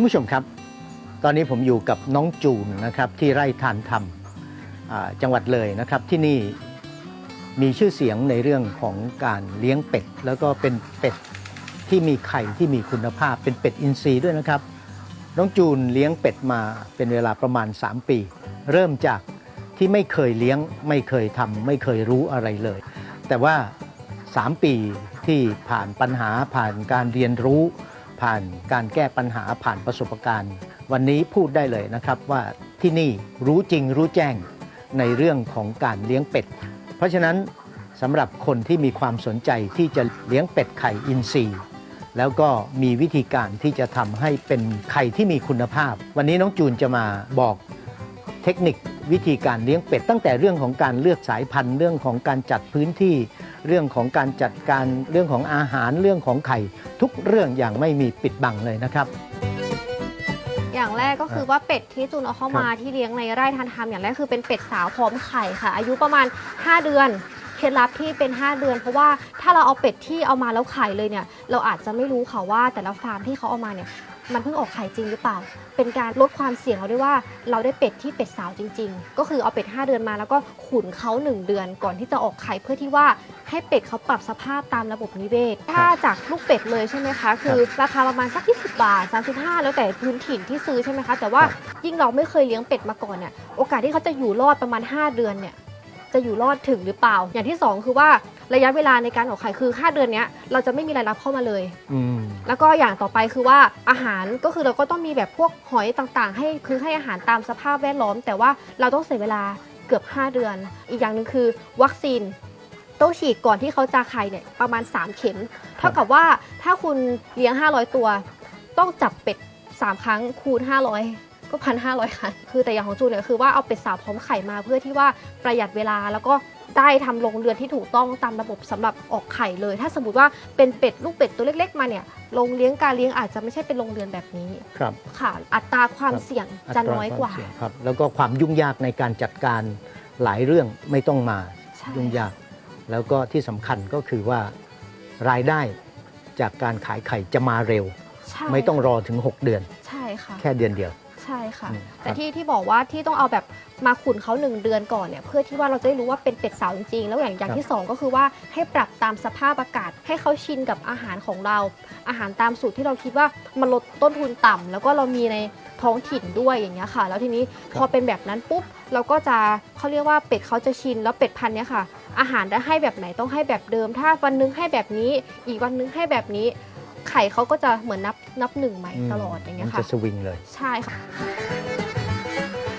านผู้ชมครับ ตอนนี้ผมอยู่กับน้องจูนนะครับที่ไร่ทานธรรมจังหวัดเลยนะครับที่นี่มีชื่อเสียงในเรื่องของการเลี้ยงเป็ด แล้วก็เป็นเป็ดที่มีไข่ที่มีคุณภาพเป็นเป็ดอินทรีย์ด้วยนะครับ น้องจูนเลี้ยงเป็ดมาเป็นเวลาประมาณ 3 ปี เริ่มจากที่ไม่เคยเลี้ยงไม่เคยทำไม่เคยรู้อะไรเลย แต่ว่า 3 ปีที่ผ่านปัญหาผ่านการเรียนรู้ ผ่านการแก้ปัญหาผ่านประสบการณ์ วันนี้พูดได้เลยนะครับว่าที่นี่รู้จริงรู้แจ้งในเรื่องของการเลี้ยงเป็ด เพราะฉะนั้นสำหรับคนที่มีความสนใจที่จะเลี้ยงเป็ดไข่อินทรีย์ แล้วก็มีวิธีการที่จะทำให้เป็นไข่ที่มีคุณภาพ วันนี้น้องจูนจะมาบอกเทคนิควิธีการเลี้ยงเป็ด ตั้งแต่เรื่องของการเลือกสายพันธุ์เรื่องของการจัดพื้นที่ เรื่องของการจัดการเรื่องของอาหารเรื่องของไข่ ทุกเรื่องอย่างไม่มีปิดบังเลยนะครับ อย่างแรกก็คือว่าเป็ดที่จูนเอาเข้ามาที่เลี้ยงในไร่ทันทำอย่างแรกคือเป็นเป็ดสาวพร้อมไข่ค่ะ อายุประมาณ 5 เดือนเคล็ดลับที่เป็น 5 เดือน เพราะว่าถ้าเราเอาเป็ดที่เอามาแล้วไข่เลยเนี่ย เราอาจจะไม่รู้ค่ะว่าแต่ละฟาร์มที่เขาเอามาเนี่ย มันเพิ่งออกไข่จริงหรือเปล่า เป็นการลดความเสี่ยงเราด้วยว่าเราได้เป็ดที่เป็ดสาวจริง ๆ ก็คือเอาเป็ด 5 เดือนมาแล้วก็ขุนเขา 1 เดือนก่อนที่จะออกไข่เพื่อที่ว่าให้เป็ดเขาปรับสภาพตามระบบนิเวศ ถ้าจากลูกเป็ดเลยใช่ไหมคะ คือราคาประมาณสัก 20 บาท 35 แล้วแต่พื้นถิ่นที่ซื้อใช่ไหมคะ แต่ว่าครับยิ่งเราไม่เคยเลี้ยงเป็ดมาก่อนเนี่ย โอกาสที่เขาจะอยู่รอดประมาณ 5 เดือนเนี่ย จะอยู่รอดถึงหรือเปล่า อย่างที่ 2 คือว่า ระยะเวลาในการออกไข่คือ5เดือนเนี้ยเราจะไม่มีรายรับเข้ามาเลย อืม แล้วก็อย่างต่อไปคือว่าอาหารก็คือเราก็ต้องมีแบบพวกหอยต่างๆ ให้คือให้อาหารตามสภาพแวดล้อม แต่ว่าเราต้องเสียเวลาเกือบ 5 เดือน อีกอย่างหนึ่งคือวัคซีนต้องฉีดก่อนที่เขาจะไข่เนี่ยประมาณ 3 เข็ม เท่ากับว่าถ้าคุณเลี้ยง 500 ตัว ต้องจับเป็ด 3 ครั้งคูณ 500 ก็พันห้าร้อยครั้งคือแต่อย่างของจูนเนี่ยคือว่าเอาเป็ดสาวพร้อมไข่มาเพื่อที่ว่าประหยัดเวลาแล้วก็ ได้ทำโรงเรือนที่ถูกต้องตามระบบสำหรับออกไข่เลย ถ้าสมมติว่าเป็นเป็ดลูกเป็ดตัวเล็ก ๆ มาเนี่ยโรงเลี้ยงการเลี้ยงอาจจะไม่ใช่เป็นโรงเรือนแบบนี้ครับค่ะอัตราความครับเสี่ยงจะน้อยกว่าตรควมเสี่ยงครับแล้วก็ความยุ่งยากในการจัดการหลายเรื่องไม่ต้องมาใช่ยุ่งยาก แล้วก็ที่สำคัญก็คือว่ารายได้จากการขายไข่จะมาเร็วใช่ไม่ต้องรอถึง 6 เดือน ใช่ค่ะแค่เดือนเดียวใช่ค่ะ อืมแต่ครับที่ที่บอกว่าที่ต้องเอาแบบมาขุนเขาหนึ่งเดือนก่อนเนี่ยเพื่อที่ว่าเราจะได้รู้ว่าเป็นเป็ดสาวจริงๆ แล้วอย่างอย่างที่สองก็คือว่าให้ปรับตามสภาพอากาศ ให้เขาชินกับอาหารของเรา อาหารตามสูตรที่เราคิดว่ามันลดต้นทุนต่ำแล้วก็เรามีในท้องถิ่นด้วยอย่างเงี้ยค่ะ แล้วทีนี้พอเป็นแบบนั้นปุ๊บเราก็จะเขาเรียกว่าเป็ดเขาจะชินแล้วเป็ดพันธุ์เนี้ยค่ะ อาหารได้ให้แบบไหนต้องให้แบบเดิม ถ้าวันนึงให้แบบนี้ อีกวันนึงให้แบบนี้ ไข่เขาก็จะเหมือนนับนับหนึ่งใหม่ตลอดอย่างเงี้ยมันค่ะจะสวิงเลย ใช่ค่ะ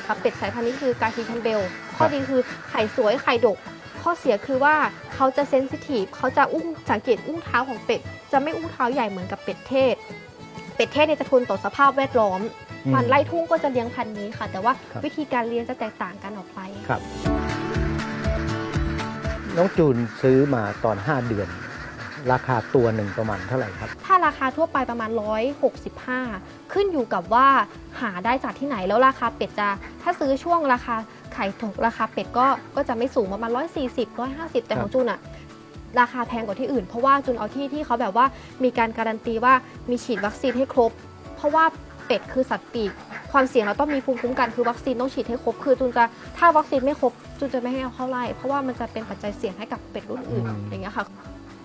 ครับเป็ดสายพันธุ์นี้คือกาคีแคมเบล ข้อดีคือไข่สวยไข่ดก ข้อเสียคือว่าเขาจะเซนซิทีฟเขาจะอุ้งสังเกตอุ้งเท้าของเป็ด จะไม่อุ้งเท้าใหญ่เหมือนกับเป็ดเทศ เป็ดเทศเนี่ยจะทนต่อสภาพแวดล้อม อืม มันไล่ทุ่งก็จะเลี้ยงพันธุ์นี้ค่ะ แต่ว่าครับ วิธีการเลี้ยงจะแตกต่างกันออกไป ครับ น้องจูนซื้อมาตอน 5 เดือน ราคาตัวหนึ่งประมาณเท่าไหร่ครับ ถ้าราคาทั่วไปประมาณ 165 ขึ้นอยู่กับว่าหาได้จากที่ไหนแล้วราคาเป็ดจะ ถ้าซื้อช่วงราคาไข่ถูกราคาเป็ดก็ก็จะไม่สูงประมาณ 140 150 แต่ครับของจูนอะราคาแพงกว่าที่อื่น เพราะว่าจูนเอาที่ที่เขาแบบว่ามีการการันตีว่ามีฉีดวัคซีนให้ครบ เพราะว่าเป็ดคือสัตว์ปีกความเสี่ยงเราต้องมีภูมิคุ้มกันคือวัคซีนต้องฉีดให้ครบคือจูนจะถ้าวัคซีนไม่ครบจูนจะไม่ให้เอาเข้าไล่เพราะว่ามันจะเป็นปัจจัยเสี่ยงให้กับเป็ดรุ่นอื่นอืมอย่างเงี้ยค่ะ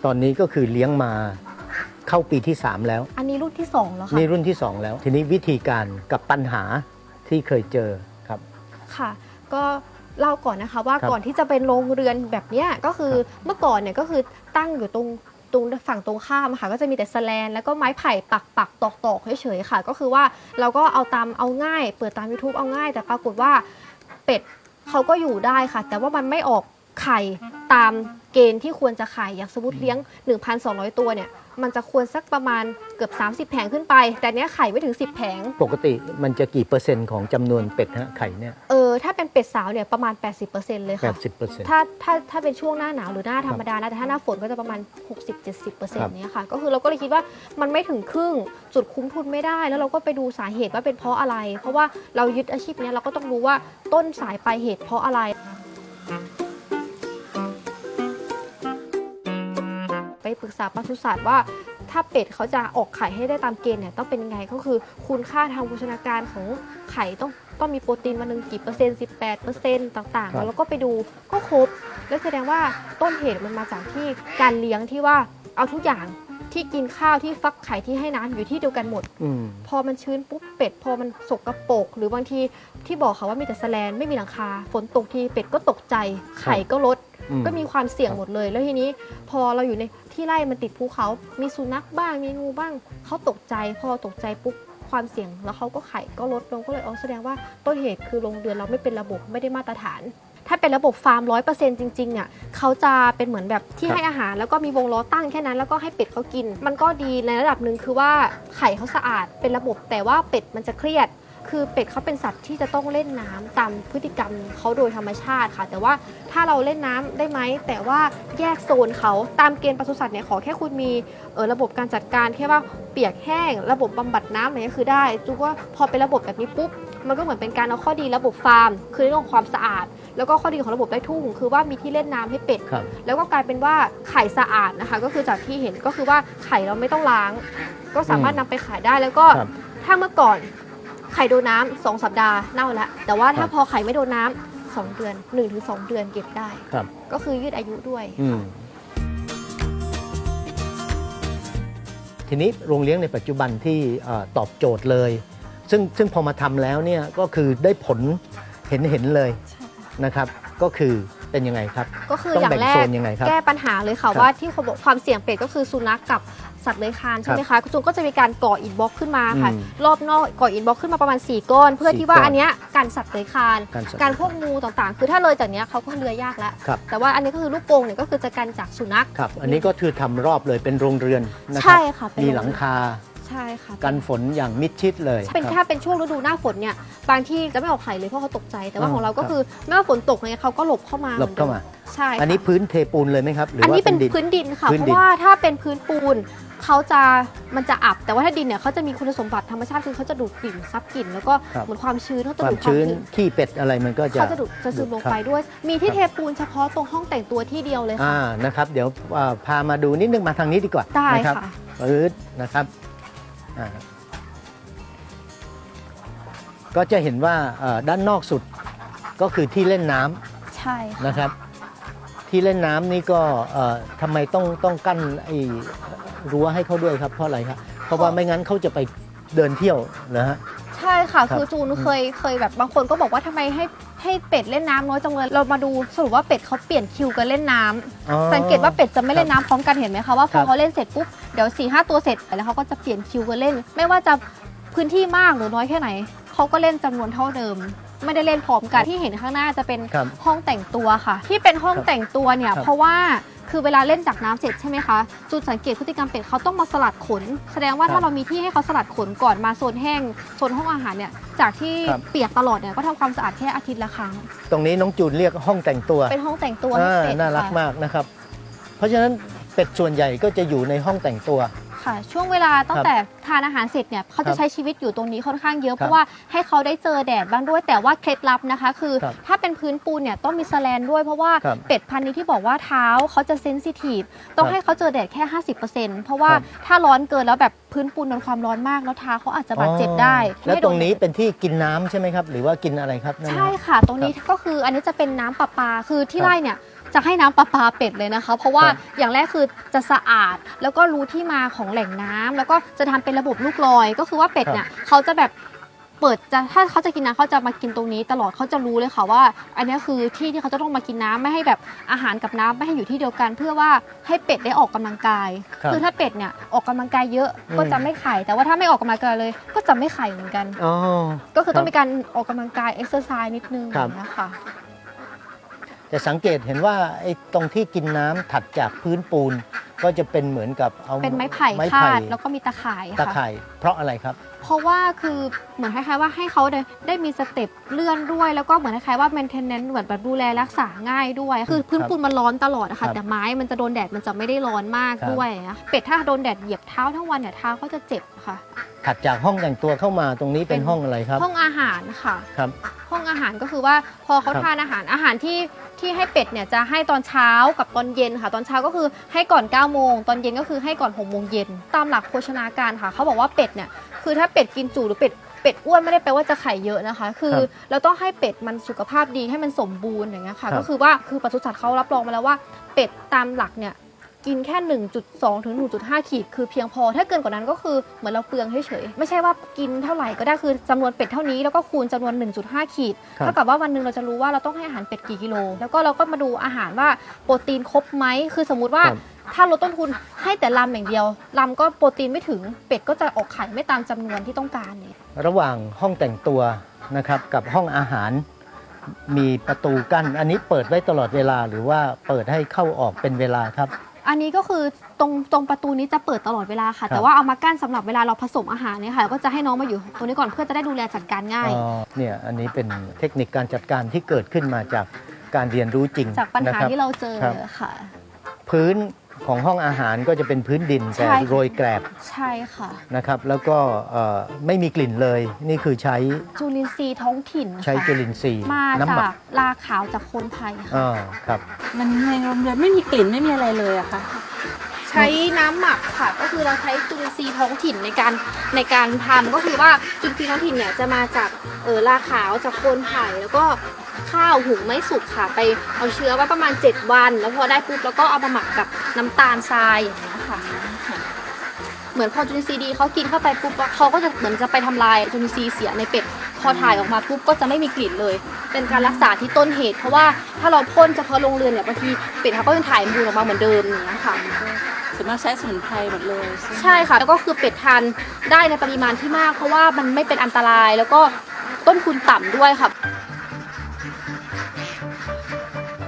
ตอนนี้ก็คือเลี้ยงมาเข้าปีที่ 3 แล้ว อันนี้รุ่นที่สองแล้วค่ะนี่รุ่นที่ 2 แล้ว ทีนี้วิธีการกับปัญหาที่เคยเจอครับ ค่ะ ก็เล่าก่อนนะคะว่าครับก่อนที่จะเป็นโรงเรือนแบบเนี้ยก็คือครับเมื่อก่อนเนี่ยก็คือตั้งอยู่ตรงตรงฝั่งตรงข้ามอะค่ะก็จะมีแต่แสแลน แล้วก็ไม้ไผ่ปักปักตอกตอกเฉยๆค่ะ ก็คือว่าเราก็เอาตามเอาง่าย เปิดตาม YouTube เอาง่าย แต่ปรากฏว่าเป็ดเขาก็อยู่ได้ค่ะ แต่ว่ามันไม่ออกไข่ตาม เกณฑ์ที่ควรจะไข่อย่างสมมติเลี้ยง 1,200 ตัวเนี่ยมันจะควรสักประมาณเกือบ 30 แผงขึ้นไป แต่เนี้ยไข่ไม่ถึง 10 แผง ปกติมันจะกี่เปอร์เซ็นต์ของจำนวนเป็ดฮะไข่เนี่ย เออถ้าเป็นเป็ดสาวเนี่ยประมาณ 80%เลยแปค่ะดสิบเปอร์เซ็นต์ ถ้าถ้าถ้าเป็นช่วงหน้าหนาวหรือหน้าธรรมดานะแต่ถ้าหน้าฝนก็จะประมาณ 60-70%เครับ นี้ยค่ะ ก็คือเราก็เลยคิดว่ามันไม่ถึงครึ่งจุดคุ้มทุนไม่ได้ แล้วเราก็ไปดูสาเหตุว่าเป็นเพราะอะไร เพราะว่าเรายึดอาชีพเนี้ยเราก็ต้องรู้ว่าต้นสายปลายเหตุเพราะอะไร ปปรึกษาปศุสัตว์ว่า ถ้าเป็ดเขาจะออกไข่ให้ได้ตามเกณฑ์เนี่ยต้องเป็นยังไงก็คือคุณค่าทางโภชนาการของไข่ต้องต้องมีโปรตีนวันหนึ่งกี่เปอร์เซ็นต์18เปอร์เซ็นต์ต่างๆครับแล้วเราก็ไปดูก็ครบ แล้วแสดงว่าต้นเหตุมันมาจากที่การเลี้ยงที่ว่าเอาทุกอย่าง ที่กินข้าวที่ฟักไข่ที่ให้น้ำอยู่ที่เดียวกันหมด อืม พอมันชื้นปุ๊บเป็ด พอมันสกรปรกหรือบางทีที่บอกค่ะว่ามีแต่แสแลนไม่มีหลังคา ฝนตกทีเป็ดก็ตกใจ ไข่ก็ลด อืม ก็มีความเสี่ยงหมดเลย แล้วทีนี้พอเราอยู่ในที่ไร่มันติดภูเขา มีสุนัขบ้างมีงูบ้างเขาตกใจ พอตกใจปุ๊บความเสี่ยงแล้วเขาก็ไข่ก็ลดลงก็เลยอ๋อแสดงว่าต้นเหตุคือโรงเรือนเราไม่เป็นระบบไม่ได้มาตรฐาน ถ้าเป็นระบบฟาร์มร้อยเปอร์เซ็นต์จริงๆเนี่ยเขาจะเป็นเหมือนแบบที่ครับให้อาหาร แล้วก็มีวงล้อตั้งแค่นั้นแล้วก็ให้เป็ดเขากิน มันก็ดีในระดับหนึ่งคือว่าไข่เขาสะอาดเป็นระบบ แต่ว่าเป็ดมันจะเครียด คือเป็ดเขาเป็นสัตว์ที่จะต้องเล่นน้ำตามพฤติกรรมเขาโดยธรรมชาติค่ะ แต่ว่าถ้าเราเล่นน้ำได้ไหมแต่ว่าแยกโซนเขาตามเกณฑ์ปศุสัตว์เนี่ยขอแค่คุณมีเออระบบการจัดการแค่ว่าเปียกแห้ง ระบบบำบัดน้ำอะไรเงี้ยคือได้จูว่าพอเป็นระบบแบบนี้ปุ๊บมันก็เหมือนเป็นการเอาข้อดีระบบฟาร์ม คือเรื่องของความสะอาด แล้วก็ข้อดีของระบบได้ทุ่ง คือว่ามีที่เล่นน้ำให้เป็ด ครับ แล้วก็กลายเป็นว่าไข่สะอาดนะคะ ก็คือจากที่เห็นก็คือว่าไข่เราไม่ต้องล้าง ก็สามารถนำไปขายได้แล้วก็ ครับถ้าเมื่อก่อนไข่โดนน้ำสองสัปดาห์เน่าแล้วแต่ว่าถ้าครับ พอไข่ไม่โดนน้ำสองเดือน1นถึงสเดือนเก็บได้ ครับ ก็คือยืดอายุด้วย อืม ทีนี้โรงเลี้ยงในปัจจุบันที่เออตอบโจทย์เลย ซึ่งซึ่งพอมาทำแล้วเนี่ยก็คือได้ผลเห็นเห็นเลย นะครับ ก็คือเป็นยังไงครับ ก็คือต้องอย่างแบ่งแรโซกนยังไงครับ แก้ปัญหาเลยค่ะครับว่าที่เขาบอกความเสี่ยงเป็ดก็คือสุนัขกับสัตว์เลื้อยคลานใช่ไหมคะจุนก็จะมีการก่ออิฐบล็อกขึ้นมาค่ะ อืมรอบนอกก่ออิฐบล็อกขึ้นมาประมาณ 4 ก้อน เพื่อสี่ที่ว่าก้อนอันเนี้ยการสัตว์เลื้อยคลานการสัตว์การพวกงูต่างๆ คือถ้าเลยจากเนี้ยเขาก็เลื้อยยากแล้ว ครับ แต่ว่าอันนี้ก็คือลูกโป่งเนี่ยก็คือจะกันจากสุนัข ครับ อันนี้ก็คือทำรอบเลยเป็นโรงเรือนนะครัใช่ค่ะเป็นมีหลังคา ใช่ค่ะ กันฝนอย่างมิดชิดเลยเป็นครับถ้าเป็นช่วงฤดูหน้าฝนเนี่ยบางที่จะไม่ออกไข่เลยเพราะเขาตกใจแต่ว่าอ่าของเราก็ครับคือไม่ว่าฝนตกเนี่ยเขาก็หลบเข้ามาหลบเข้ามาใช่ค่ะอันนี้พื้นเทปูนเลยไหมครับหรืออันว่านี้เป็เป็นนดินพื้นดินค่ะพื้นเพดินราะว่าถ้าเป็นพื้นปูนเขาจะมันจะอับ แต่ว่าถ้าดินเนี่ยเขาจะมีคุณสมบัติธรรมชาติคือเขาจะดูดกลิ่นซับกลิ่นแล้วก็ครับเหมือนความชื้นเขาจะควาดูมดความชื้นชื้นขี้เป็ดอะไรมันก็จะเขาจะดูดจะซึมลงครับไปด้วย มีที่ครับเทปูนเฉพาะตรงห้องแต่งตัวที่เดียวเลยอ่าค่ะนะครับ เดี๋ยวอ่าพามาดูนิดนึงมาทางนี้ดีกว่าได้นะครับค่ะปื๊ดนะครับอ่า ก็จะเห็นว่าเอ่อด้านนอกสุดก็คือที่เล่นน้ำใช่ค่ะนะครับ ที่เล่นน้ำนี่ก็เอ่อทำไมต้องต้องกั้นไอ้รั้วให้เขาด้วยครับเพราะอะไรครับเพราะว่าไม่งั้นเขาจะไปเดินเที่ยวนะฮะใช่ค่ะครับคือจูนเคยเคยแบบบางคนก็บอกว่าทำไมให้ให้เป็ดเล่นน้ำน้อยจังเลยเรามาดูสรุปว่าเป็ดเขาเปลี่ยนคิวกันเล่นน้ำอ๋อสังเกตว่าเป็ดจะไม่เล่นน้ำพร้อมกันเห็นไหมคะว่าพครัอบเขาเล่นเสร็จปุ๊บ เดี๋ยว4ี่ห้าตัวเสร็จแล้วเขาก็จะเปลี่ยนคิวกันเล่น ไม่ว่าจะพื้นที่มากหรือน้อยแค่ไหน เขาก็เล่นจำนวนเท่าเดิม ไม่ได้เล่นพร้อมกันที่เห็นข้างหน้าจะเป็นครับห้องแต่งตัวค่ะ ที่เป็นห้องครับแต่งตัวเนี่ย ครับ เพราะว่าคือเวลาเล่นจากน้ำเสร็จใช่ไหมคะ จุดสังเกตพฤติกรรมเป็ดเขาต้องมาสลัดขน แสดงว่าครับถ้าเรามีที่ให้เขาสลัดขนก่อนมาโซนแห้งโซนห้องอาหารเนี่ยจากที่ครับ เปียกตลอดเนี่ยก็ทำความสะอาดแค่อาทิตย์ละครั้ง ตรงนี้น้องจูนเรียกห้องแต่งตัวเป็นห้องแต่งตัวให้อ่าเป็ดน่ารักค่ะ มากนะครับ เพราะฉะนั้น เป็ดส่วนใหญ่ก็จะอยู่ในห้องแต่งตัว ค่ะ ช่วงเวลาตั้งครับแต่ทานอาหารเสร็จเนี่ยเขาครัจะบใช้ชีวิตอยู่ตรงนี้ค่อนข้างเยอะครับเพราะว่าให้เขาได้เจอแดดบ้างด้วยแต่ว่าเคล็ดลับนะคะ คือครับถ้าเป็นพื้นปูนเนี่ยต้องมีแสแลนด้วยเพราะว่าครับเป็ดพันธุ์นี้ที่บอกว่าเท้าเขาจะเซนซิทีฟต้องครับให้เขาเจอแดดแค่ 50%เพราะว่าครับ ถ้าร้อนเกินแล้วแบบพื้นปูนโดนความร้อนมากแล้วเท้าเขาอาจจะบาดเจ็บได้อ๋อแล้วไม่ตโดรงนี้เป็นที่กินน้ำใช่ไหมครับ หรือว่ากินอะไรครับนั่นนะ ใช่ค่ะ ตรงนี้ก็คืออันนี้จะเป็นน้ำประปาคือที่ครับ ไร่เนี่ย จะให้น้ำประปาเป็ดเลยนะคะ เพราะว่าครับอย่างแรกคือจะสะอาดแล้วก็รู้ที่มาของแหล่งน้ำแล้วก็จะทำเป็นระบบลูกลอย ก็คือว่าเป็ดเนี่ยเขาจะแบบเปิดจะถ้าเขาจะกินน้ำเขาจะมากินตรงนี้ ตลอดเขาจะรู้เลยค่ะว่า อันนี้คือที่ที่เขาจะต้องมากินน้ำไม่ให้แบบอาหารกับน้ำไม่ให้อยู่ที่เดียวกัน เพื่อว่าให้เป็ดได้ออกกำลังกายครับอถ้าเป็ดเนี่ยออกกำลังกายเยอะอืมก็จะไม่ไข่แต่ว่าถ้าไม่ออกกำลังกายเลย ก็จะไม่ไข่เหมือนกัน อ๋อ ก็คือต้องครับมีการออกกำลังกายเอ็กซ์เซอร์ไซส์นิดนึงครับ นะคะ แต่สังเกตเห็นว่าไอ้ตรงที่กินน้ำถัดจากพื้นปูน ก็จะเป็นเหมือนกับเอาเป็นไม้ไผ่ไม้คาไผ่ดแล้วก็มีตะข่ายตะค่ะไคร่เพราะอะไรครับ เพราะว่าคือเหมือนคล้ายๆว่าให้เขาได้ได้มีสเต็ปเลื่อนด้วย แล้วก็เหมือนคล้ายๆว่า maintenance เหมือนแบบดูแลรักษาง่ายด้วย คือพื้นปูนมันร้อนตลอดอะครัค่ะบแต่ไม้มันจะโดนแดดมันจะไม่ได้ร้อนมากครับ ด้วยนะเป็ดถ้าโดนแดดเหยียบเท้าทั้งวันเนี่ยเท้าเขาจะเจ็บค่ะ ถัดจากห้องแต่งตัวเข้ามาตรงนี้เป็นเป็น ห้องอะไรครับห้องอาหารค่ะ ครับ ห้องอาหารก็คือว่าพอเขาครับทานอาหารอาหารที่ที่ให้เป็ดเนี่ยจะให้ตอนเช้ากับตอนเย็นค่ะ ตอนเช้าก็คือให้ก่อน9ก้าโมงตอนเย็นก็คือให้ก่อน6กโมงเย็นตามหลักโภชนาการค่ะเขาบอกว่าเป็ดเนี่ยคือถ้าเป็ดกินจุหรือเป็ดเป็ดอ้วนไม่ได้แปลว่าจะไข่เยอะนะคะ คือครับเราต้องให้เป็ดมันสุขภาพดีให้มันสมบูรณ์อย่างเงี้ยค่ะ ครับ ก็คือว่าคือปศุสัตว์เขารับรองมาแล้วว่าเป็ดตามหลักเนี่ย กินแค่ 1.2 ถึง 1.5 ขีด คือเพียงพอ ถ้าเกินกว่านั้นก็คือเหมือนเราเปลืองเฉยๆ ไม่ใช่ว่ากินเท่าไหร่ก็ได้ คือจำนวนเป็ดเท่านี้ แล้วก็คูณจำนวน 1.5 ขีดครับเท่ากับว่าวันหนึ่งเราจะรู้ว่าเราต้องให้อาหารเป็ดกี่กิโล แล้วก็เราก็มาดูอาหารว่าโปรตีนครบไหม คือสมมุติว่าครับถ้าลดต้นทุนให้แต่ลำอย่างเดียวลำก็โปรตีนไม่ถึงเป็ดก็จะออกไข่ไม่ตามจำนวนที่ต้องการเนี่ยระหว่างห้องแต่งตัวนะครับกับห้องอาหารมีประตูกั้น อันนี้เปิดไว้ตลอดเวลาหรือว่าเปิดให้เข้าออกเป็นเวลาครับ อันนี้ก็คือตรงตรงประตูนี้จะเปิดตลอดเวลาค่ะ แต่ว่าเอามากั้นสำหรับเวลาเราผสมอาหารเนี่ยค่ะก็จะให้น้องมาอยู่ตรงนี้ก่อนเพื่อจะได้ดูแลจัดการง่าย อ๋อเนี่ยอันนี้เป็นเทคนิคการจัดการที่เกิดขึ้นมาจากการเรียนรู้จริงจากปัญหาะคบที่เราเจอครับ ค่ะ พื้น ของห้องอาหารก็จะเป็นพื้นดินใช่แต่ค่ะโรยแกลบใช่ค่ะ นะครับ แล้วก็เอ่อไม่มีกลิ่นเลย นี่คือใช้จุลินทรีย์ท้องถิ่นใช้ค่ะจุลินทรีย์มาน้ำหมัจากกลาขาวจากโคนไผ่ค่ะ อ่าครับ มันในโรงเรือนไม่มีกลิ่นไม่มีอะไรเลยอะค่ะ ใช้น้ำหมักค่ะ ก็คือเราใช้จุลินทรีย์ท้องถิ่นในการในการทำก็คือว่าจุลินทรีย์ท้องถิ่นเนี่ยจะมาจากเออลาขาวจากโคนไผ่แล้วก็ ข้าวหุงไม่สุกค่ะ ไปเอาเชื้อไว้ประมาณ 7 วัน แล้วพอได้ปุ๊บแล้วก็เอามาหมักกับน้ำตาลทรายอย่างเงี้ยค่ะ เหมือนพอจุลินทรีย์ดีเขากินเข้าไปปุ๊บเขาก็จะเหมือนจะไปทำลายจุลินทรีย์เสียในเป็ดพอถ่ายออกมาปุ๊บก็จะไม่มีกลิ่นเลย เป็นการรักษาที่ต้นเหตุ เพราะว่าถ้าเราพ่นเฉพาะโรงเรือนเนี่ยบางทีเป็ดเขาก็ยังถ่ายมูลออกมาเหมือนเดิมอย่างเงี้ยค่ะส่วนมากใช้สมุนไพรหมดเลย ใช่ไหมใช่ค่ะ แล้วก็คือเป็ดทานได้ในปริมาณที่มาก เพราะว่ามันไม่เป็นอันตรายแล้วก็ต้นทุนต่ำด้วยค่ะอั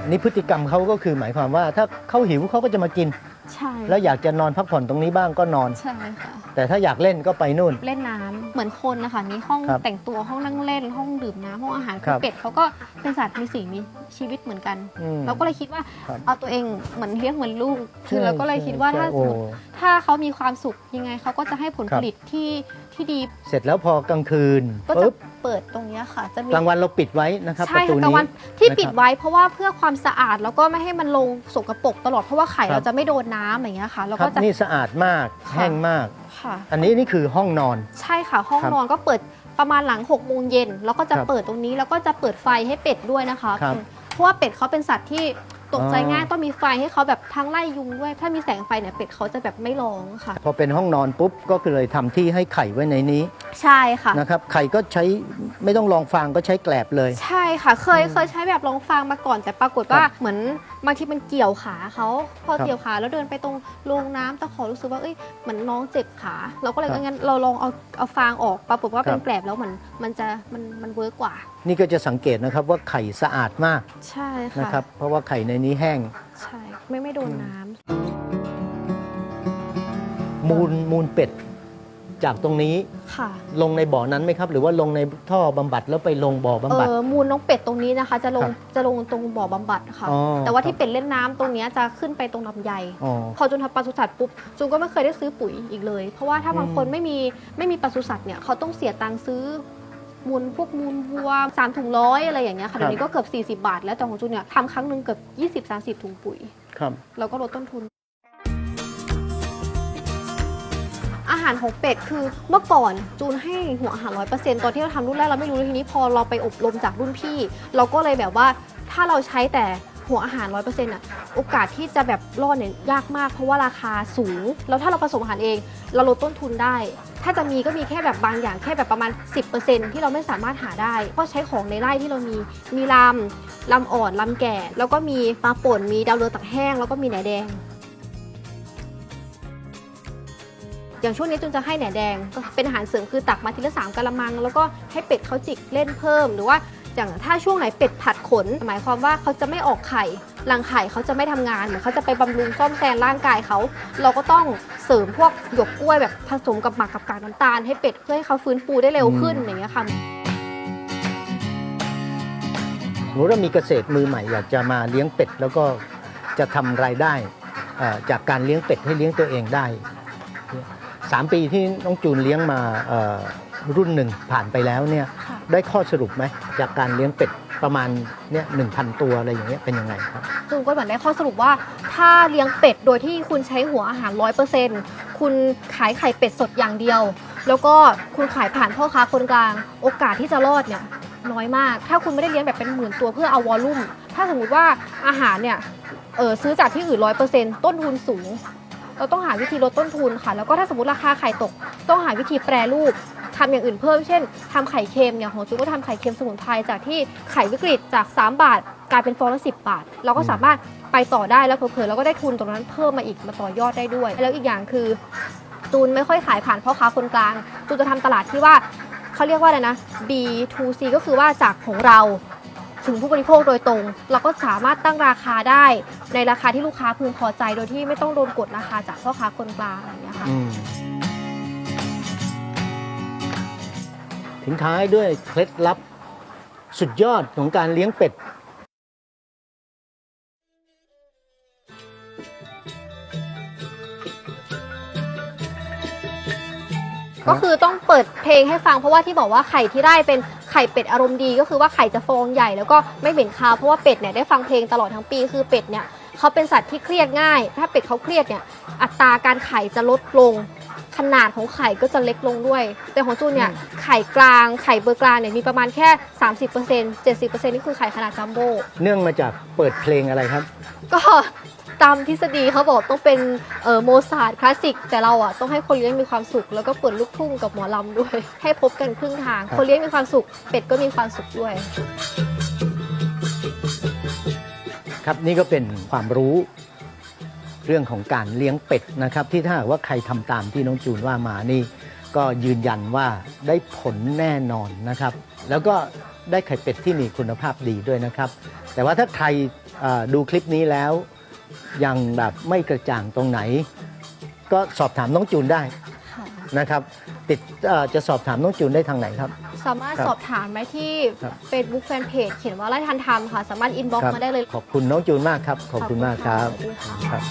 นนี้พฤติกรรมเขาก็คือหมายความว่า ถ้าเขาหิวเขาก็จะมากิน ใช่แล้วอยากจะนอนพักผ่อนตรงนี้บ้างก็นอน ใช่ค่ะ แต่ถ้าอยากเล่นก็ไปนู่น เล่นน้ำเหมือนคนนะคะมีห้องครับแต่งตัวห้องนั่งเล่น ห้องดื่มน้ำห้องอาหารคคืรัอบเป็ดเขาก็เป็นสัตว์มีสิ่งมีชีวิตเหมือนกัน อืมเราก็เลยคิดว่าครับเอาตัวเองเหมือนเลี้ยงเหมือนลูกคือใช่เราก็เลยคิดว่าใช่ถ้าสโอ้มมติถ้าเขามีความสุขยังไงเขาก็จะให้ผลครัผบลิตที่ ที่ดี เสร็จแล้วพอกลางคืนก็จะปุ๊บเปิดตรงเนี้ยค่ะ จะมีกลางวันเราปิดไว้นะครับปใช่ระตูค่ะกลางนี้ วันที่นะครับปิดไว้เพราะว่าเพื่อความสะอาดแล้วก็ไม่ให้มันลงสกปรกตลอดเพราะว่าไข่ครับ เราจะไม่โดนน้ำอย่างเงี้ยค่ะแล้วครัก็บจะนี่สะอาดมากค่ะแห้งมาก ค่ะ อันนี้นี่คือห้องนอน ใช่ค่ะห้องครับนอนก็เปิดประมาณหลัง6กโมงเย็นแล้วก็จะครับเปิดตรงนี้แล้วก็จะเปิดไฟให้เป็ดด้วยนะคะครับ เพราะว่าเป็ดเขาเป็นสัตว์ที่ ตกใจอ๋อง่ายต้องมีไฟให้เขาแบบทั้งไล่ยุงด้วย ถ้ามีแสงไฟเนี่ยเป็ดเขาจะแบบไม่ร้องค่ะ พอเป็นห้องนอนปุ๊บก็คือเลยทำที่ให้ไข่ไว้ในนี้ใช่ค่ะ นะครับไข่ก็ใช้ไม่ต้องลองฟางก็ใช้แกลบเลย ใช่ค่ะ เคยอืมเคยใช้แบบลองฟางมาก่อนแต่ปรากฏว่าครับเหมือนบางทีมันเกี่ยวขาเขาพอครับเกี่ยวขาแล้วเดินไปตรงโรงน้ำตะขอรู้สึกว่าเอ้ยเหมือนน้องเจ็บขาเราก็เลยครับงั้นเราลองเอาเอาฟางออกปรากฏว่าเป็ครันบแกลบแล้วมันมันจะมันมันเวิร์กกว่า นี่ก็จะสังเกตนะครับว่าไข่สะอาดมากใช่ค่ะนะครับ เพราะว่าไข่ในนี้แห้ง ใช่ไม่ไม่โดนน้ำมูลมูลเป็ด จากตรงนี้ค่ะลงในบ่อนั้นไหมครับ หรือว่าลงในท่อบำบัดแล้วไปลงบ่อบำเอบัด อมูลน้องเป็ดตรงนี้นะคะ จะลงครับจะลงตรงบ่อบำบัดค่ะ อ๋อ แต่ว่าครับที่เป็ดเล่นน้ำตรงเนี้ยจะขึ้นไปตรงลำไย อ๋อ พอจุนทำปศุสัตว์ปุ๊บจุนก็ไม่เคยได้ซื้อปุ๋ยอีกเลย เพราะว่าถ้าอืมบางคนไม่มีไม่มีปศุสัตว์เนี่ยเขาต้องเสียตังค์ซื้อมูลพวกมูลวัวสามถุงร้อยอะไรอย่างเงี้ยค่ะเดี๋ยวนี้ก็เกือบ40 บาท แล้วแต่ของจุนเนี่ยทำครั้งหนึ่งเกือบ20-30 ถุงปุ๋ย ครับ เราก็ลดต้นทุน หารของเป็ดคือเมื่อก่อนจูนให้หัวอาหารร้อยเปอร์เซ็นต์ตอนที่เราทำรุ่นแรกเราไม่รู้เลยทีนี้พอเราไปอบรมจากรุ่นพี่ เราก็เลยแบบว่าถ้าเราใช้แต่หัวอาหารร้อยเปอร์เซ็นต์อะโอกาสที่จะแบบรอดเนี่ยยากมากเพราะว่าราคาสูง แล้วถ้าเราผสมอาหารเอง เราลดต้นทุนได้ ถ้าจะมีก็มีแค่แบบบางอย่างแค่แบบประมาณ 10%ที่เราไม่สามารถหาได้เพราะใช้ของในไร่ที่เรามีมีลำลำอ่อนลำแก่ แล้วก็มีปลาป่นมีดาวเรืองตักแห้งแล้วก็มีแหนแดง อย่างช่วงนี้จุนจะให้แหนแดงก็เป็นอาหารเสริมคือตักมาทีละสามกะละมัง แล้วก็ให้เป็ดเขาจิกเล่นเพิ่ม หรือว่าอย่างถ้าช่วงไหนเป็ดผัดขน หมายความว่าเขาจะไม่ออกไข่รังไข่เขาจะไม่ทำงานเหมือนเขาจะไปบำรุงซ่อมแซมร่างกายเขา เราก็ต้องเสริมพวกหยวกกล้วยแบบผสมกับหมักกับกากน้ำตาลให้เป็ดเพื่อให้เขาฟื้นฟูได้เร็วขึ้นอืมอย่างเงี้ยค่ะสมมติว่ามีเกษตรมือใหม่อยากจะมาเลี้ยงเป็ด แล้วก็จะทำรายได้เอ่อจากการเลี้ยงเป็ดให้เลี้ยงตัวเองได้ สามปีที่น้องจูนเลี้ยงมาเอ่อรุ่นหนึ่งผ่านไปแล้วเนี่ยค่ะได้ข้อสรุปไหมจากการเลี้ยงเป็ดประมาณเนี่ยหนึ่งพันตัวอะไรอย่างเงี้ยเป็นยังไงครับจูนก็เหมือนได้ข้อสรุปว่า ถ้าเลี้ยงเป็ดโดยที่คุณใช้หัวอาหาร100%คุณขายไข่เป็ดสดอย่างเดียว แล้วก็คุณขายผ่านพ่อค้าคนกลาง โอกาสที่จะรอดเนี่ยน้อยมาก ถ้าคุณไม่ได้เลี้ยงแบบเป็นหมื่นตัวเพื่อเอาวอลลุ่ม ถ้าสมมติว่าอาหารเนี่ยเออซื้อจากที่อื่น100%ต้นทุนสูง เราต้องหาวิธีลดต้นทุนค่ะ แล้วก็ถ้าสมมติราคาไข่ตก ต้องหาวิธีแปรรูปทำอย่างอื่นเพิ่ม เช่นทำไข่เค็มเนี่ยของจูก็ทำไข่เค็มสมุนไพรจากที่ไข่วิกฤตจาก 3 บาท กลายเป็นฟองละ10บาท เราก็สามารถไปต่อได้แล้วเผลอๆเราก็ได้ทุนตรงนั้นเพิ่มมาอีกมาต่อยอดได้ด้วย แล้วอีกอย่างคือจูนไม่ค่อยขายผ่านพ่อค้าคนกลางจูนจะทำตลาดที่ว่าเขาเรียกว่าอะไรนะ B2C ก็คือว่าจากของเรา ถึงผู้บริโภคโดยตรง เราก็สามารถตั้งราคาได้ ในราคาที่ลูกค้าพึงพอใจ โดยที่ไม่ต้องโดนกดราคาจากพ่อค้าคนกลางอะไรอย่างเงี้ยค่ะ อืมทิ้งท้ายด้วยเคล็ดลับ สุดยอดของการเลี้ยงเป็ด ก็คือต้องเปิดเพลงให้ฟังเพราะว่าที่บอกว่าไข่ที่ได้เป็น ไข่เป็ดอารมณ์ดีก็คือว่าไข่จะฟองใหญ่แล้วก็ไม่เหม็นคาวเพราะว่าเป็ดเนี่ยได้ฟังเพลงตลอดทั้งปีคือเป็ดเนี่ยเขาเป็นสัตว์ที่เครียดง่าย ถ้าเป็ดเขาเครียดเนี่ยอัตราการไข่จะลดลง ขนาดของไข่ก็จะเล็กลงด้วย แต่ของจูนเนี่ยไข่กลางไข่เบอร์กลางเนี่ยมีประมาณแค่ 30% 70%นี่คือไข่ขนาดจัมโบ้เนื่องมาจากเปิดเพลงอะไรครับ ก็ ตามทฤษฎีเขาบอกต้องเป็นเอ่อโมซาร์ทคลาสสิกแต่เราอะต้องให้คนเลี้ยงมีความสุข แล้วก็เปิดลูกทุ่งกับหมอลำด้วย ให้พบกันครึ่งทางครับคนเลี้ยงมีความสุข เป็ดก็มีความสุขด้วย ครับนี่ก็เป็นความรู้ เรื่องของการเลี้ยงเป็ดนะครับ ที่ถ้าหากว่าใครทำตามที่น้องจูนว่ามานี่ ก็ยืนยันว่าได้ผลแน่นอนนะครับ แล้วก็ได้ไข่เป็ดที่มีคุณภาพดีด้วยนะครับ แต่ว่าถ้าใครเอ่อดูคลิปนี้แล้ว ยังแบบไม่กระจ่างตรงไหน ก็สอบถามน้องจูนได้นะครับ ติดเอ่อจะสอบถามน้องจูนได้ทางไหนครับ สามารถครับสอบถามได้ที่ ครับ Facebook Fanpage เขียนว่าไร่ทันทำค่ะ สามารถอินบ็อกครับมาได้เลยขอบคุณน้องจูนมากครับ ขอบคุณมากครับ สวัสดีค่ะ ครับ